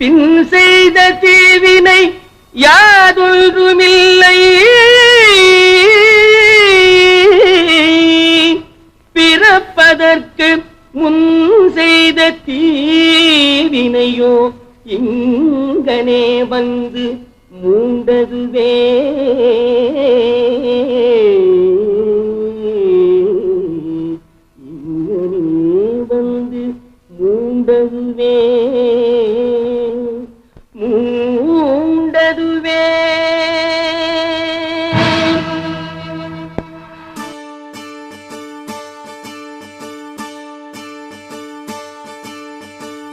பின் செய்த தீவினை யாதொன்றுமே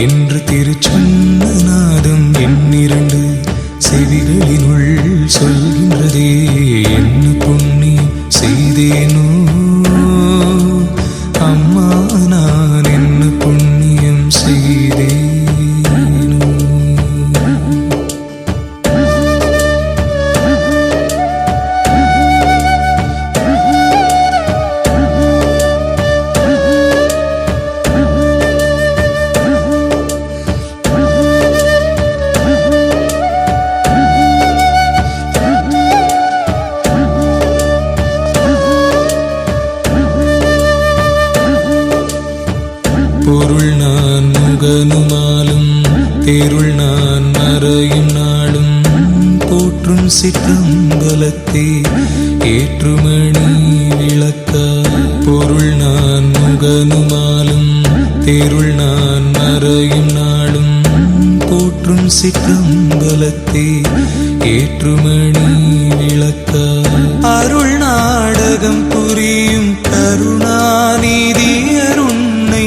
என்று திருச்சொன்ன நாதம் என்னிரண்டு செவிகளினுள் சொல்கின்றதே. ஏற்றும் சிற்றம்பலத்தே ஏற்றுமணி விளக்க. அருள் நாடகம் புரியும் கருணாநிதி அருணை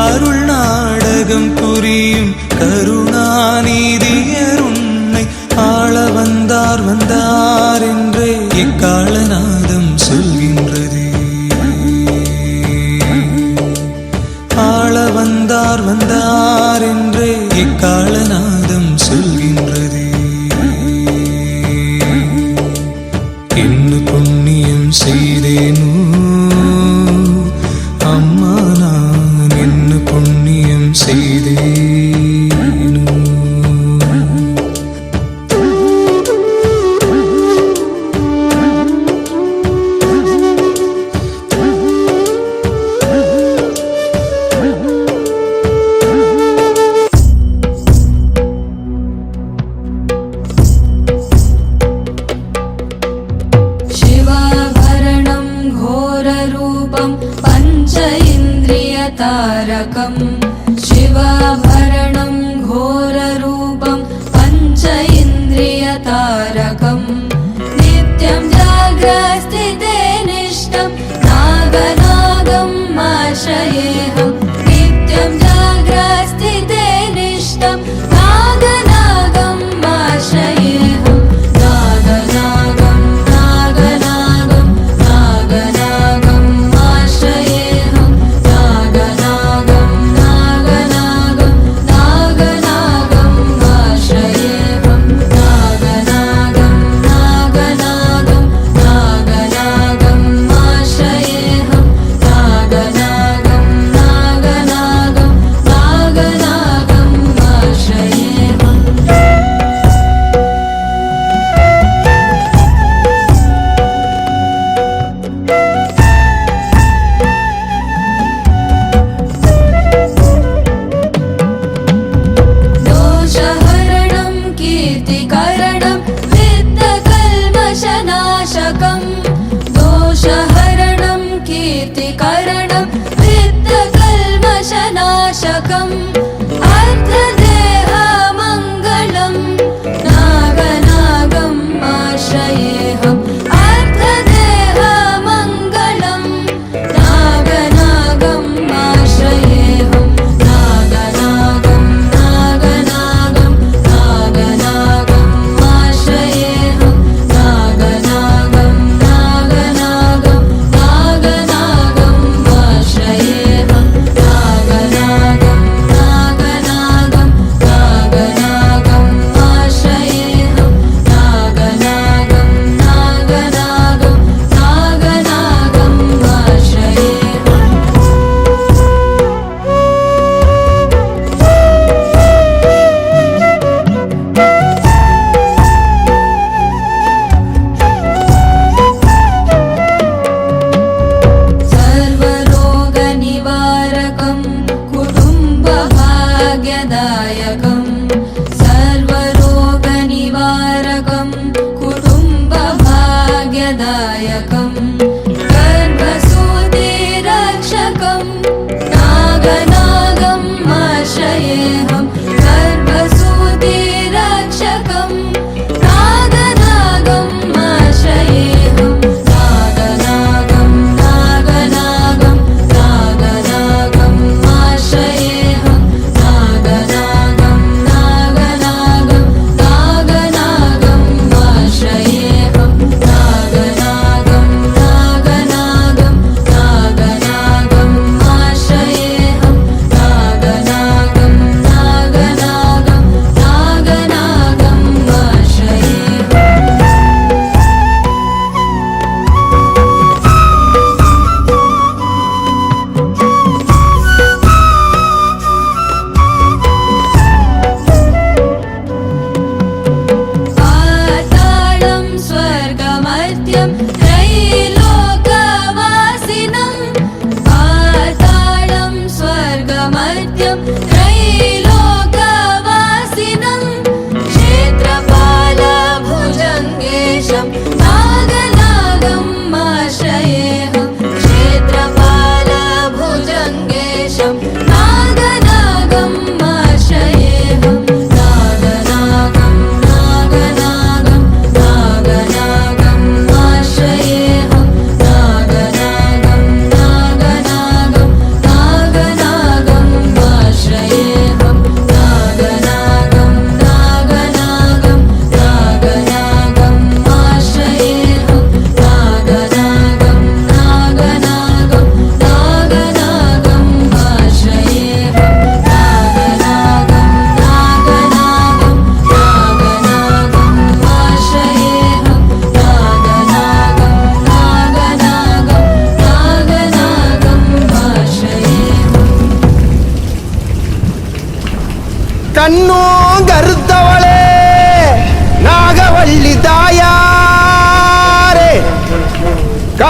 அருள் நாடகம் புரியும் கருணாநிதி அருணை ஆள வந்தார் வந்தார் என்றே இக்காலநாதம் சொல்கின்றது. ஆள வந்தார் வந்தார் என்றே இக்கால घोररूपं पञ्च इन्द्रियतारकम् शिवाभरणं घोररूपं पञ्च इन्द्रियतारकम् नित्यं जाग्रस्थिते निष्ठं नागनागम् आश्रयेऽहम् नित्यं जाग्रस्थिते निष्ठं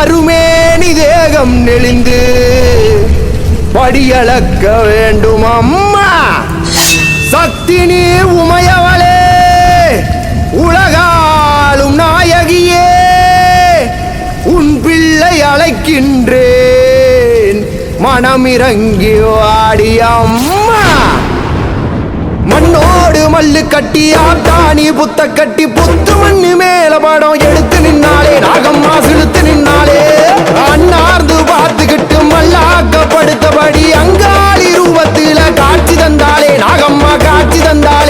அருமேனி தேகம் நெளிந்து படியளக்க வேண்டும் அம்மா. சக்தி நீ உமையவளே உலகாலும் நாயகியே உன் பிள்ளை அழைக்கின்றேன். மனமிறங்கி வாடி அம்மா. மண்ணோடு மல்லு கட்டி ஆட்டாணி புத்த கட்டி புத்து மண்ணு மேல படம் எடுத்து நின்னாலே நாகம்மா சிலுத்து நின்னாலே அண்ணார்ந்து பார்த்துக்கிட்டு மல்லாக்கப்படுத்தபடி அங்காளி ரூபத்தில காட்சி தந்தாளே நாகம்மா காட்சி தந்தாலே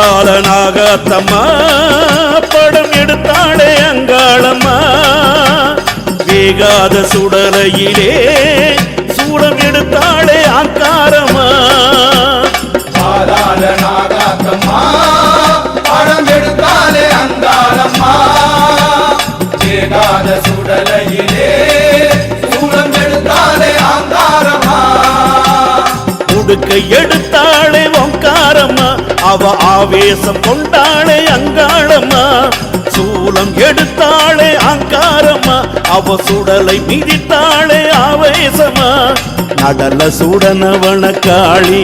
பாதாள நாகாத்தம்மா படம் எடுத்தாளே அங்காளம்மா. வேகாத சுடலையிலே சூடம் எடுத்தாளே அங்காரம்மா படம் அங்காளம்மா. சுடலையிலே சூடம் உடுக்க எடுத்தாளே ஓங்காரம்மா. அவ ஆவேசம் கொண்டாளே அங்காளம்மா. சூலம் எடுத்தாளே அங்காரம்மா. அவ சுடலை மிதித்தாளே ஆவேசமா நடல சுடனவன காளி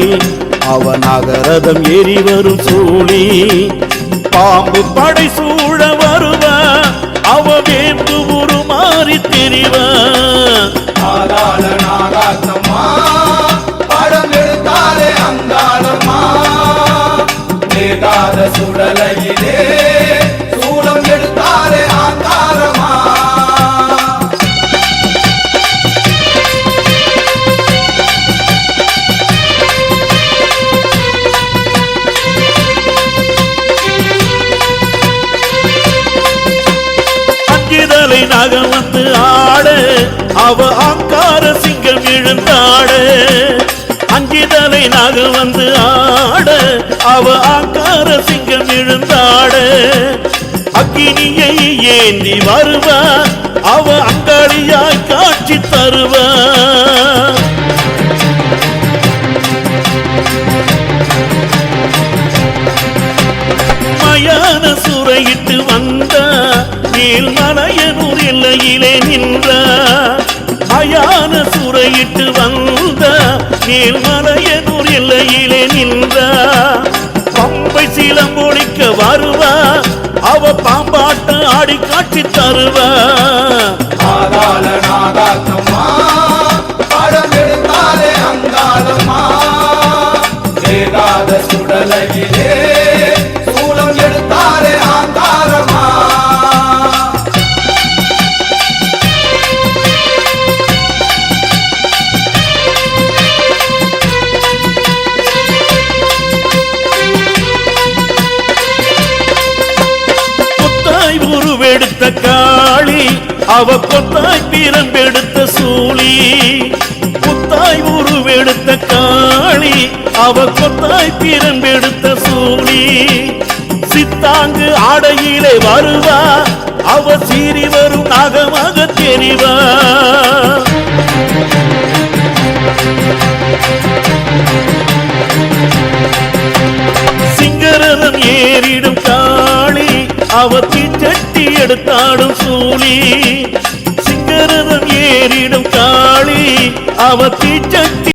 அவ நகரதம் ஏறி வரும் சூழி பாம்பு படை சூழ வருவ அவ வேம்பு உருமாறி திரிவா. பாதாள நாகாத்தம்மா. சுழலையிலே சூளம் சூடம் எடுத்தாலே அங்காரம்மா அஞ்சுதலை நகம் வந்து ஆட அவ ஆங்கார சிங்கம் எழுந்தாட அங்கிதலை நாகம் வந்து ஆட சிங்கம் அக்கினியை ஏந்தி வருவா. அவ அங்காளியாய் காட்சி தருவா. மயான சுரையிட்டு வந்த. மேல் மலையனூர் எல்லையிலே நின்ற. மயான சுரையிட்டு வந்த. மேல் மலையனூர் எல்லையிலே நின்ற. பாம்பை சீலம் ஒழிக்க வருவா. அவ பாம்பாட்ட ஆடி காட்சி தருவா. சுடலையிலே அவ கொத்தாய் பிரம்பெடுத்த சூழி புத்தாய் உருவெடுத்த காளி அவ கொத்தாய் பிரம்பெடுத்த சூழி சித்தாங்கு ஆடையிலே வருவா அவ சீறி வரும் நாகமாக தெரிவா. சிங்கரதம் ஏறிடும் பாவத்தை தட்டி எடுத்தாடும் சூழி சிங்கரதம் ஏறிடும் காளி. அவத்தை தட்டி